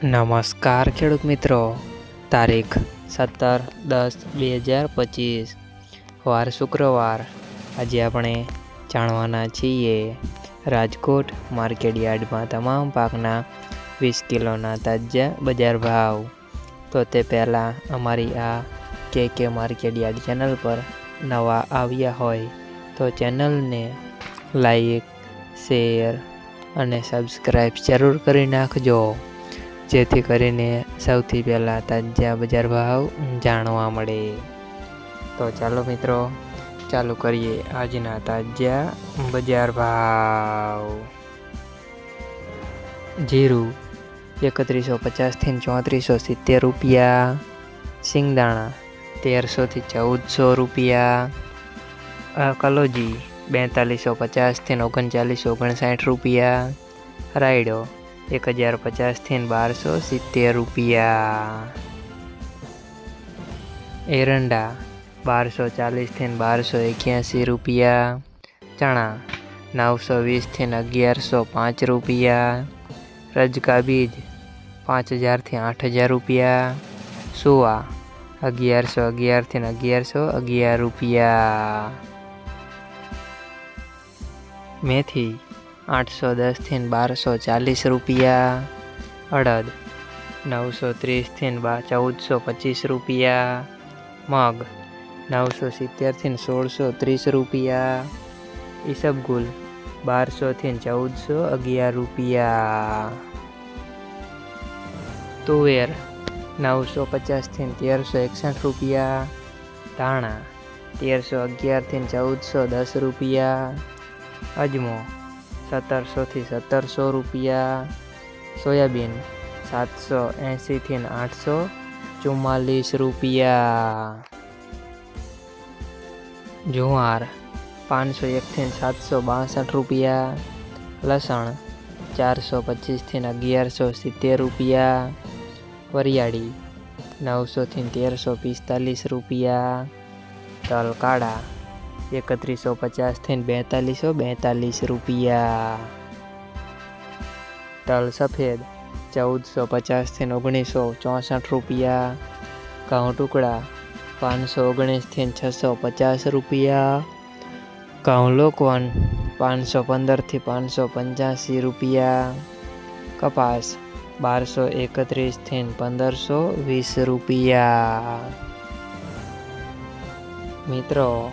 નમસ્કાર ખેડૂત મિત્રો. તારીખ સત્તર દસ બે હજાર પચીસ. વાર શુક્રવાર. આજે આપણે જાણવાના છીએ રાજકોટ માર્કેટ યાર્ડમાં તમામ પાકના વીસ કિલોના તાજા બજાર ભાવ. તો તે પહેલાં અમારી આ કે કે માર્કેટ યાર્ડ ચેનલ પર નવા આવ્યા હોય તો ચેનલને લાઈક, શેર અને સબસ્ક્રાઈબ જરૂર કરી નાખજો. જેથી કરીને સૌથી પહેલાં તાજા બજાર ભાવ જાણવા મળે. તો ચાલો મિત્રો, ચાલુ કરીએ આજના તાજા બજાર ભાવ. જીરું એકત્રીસો પચાસથી ચોત્રીસો સિત્તેર રૂપિયા. સિંગદાણા તેરસોથી ચૌદસો રૂપિયા. કલોજી બેતાલીસો પચાસથી ઓગણચાલીસો, ઓગણસાઠ રૂપિયા. રાયડો એક હજાર પચાસથી બારસો સિત્તેર રૂપિયા. એરંડા બારસો ચાલીસથી બારસો એક્યાસી રૂપિયા. ચણા નવસો વીસથી અગિયારસો પાંચ રૂપિયા. રજકા બીજ પાંચ હજારથી આઠ હજાર રૂપિયા. સુવા અગિયારસો અગિયારથી અગિયારસો અગિયાર રૂપિયા. મેથી આઠસો દસથી બારસો ચાલીસ રૂપિયા. અડદ નવસો ત્રીસથી બા, ચૌદસો પચીસ રૂપિયા. મગ નવસો સિત્તેરથી સોળસો ત્રીસ રૂપિયા. ઈસબગુલ બારસોથી ચૌદસો અગિયાર રૂપિયા. તુવેર નવસો પચાસથી તેરસો એકસઠ રૂપિયા. ધાણા તેરસો અગિયારથી ચૌદસો દસ રૂપિયા. અજમો સત્તરસોથી સત્તરસો રૂપિયા. સોયાબીન સાતસો એંશીથી આઠસો ચુમ્માલીસ રૂપિયા. જુવાર પાંચસો એકથી સાતસો બાસઠ રૂપિયા. લસણ ચારસો પચીસથી અગિયારસો સિત્તેર રૂપિયા. વરિયાળી નવસોથી તેરસો પિસ્તાલીસ રૂપિયા. તલ એકત્રીસો પચાસથી બેતાલીસો, બેતાલીસ રૂપિયા. તલ સફેદ, ચૌદસો પચાસથી ઓગણીસો, ચોસઠ રૂપિયા. ઘઉં ટુકડા, પાંચસો ઓગણીસથી છસો પચાસ રૂપિયા. ઘઉં લોકવન, પાંચસો પંદરથી પાંચસો પંચ્યાસી રૂપિયા. કપાસ, બારસો એકત્રીસથી પંદરસો વીસ રૂપિયા. મિત્રો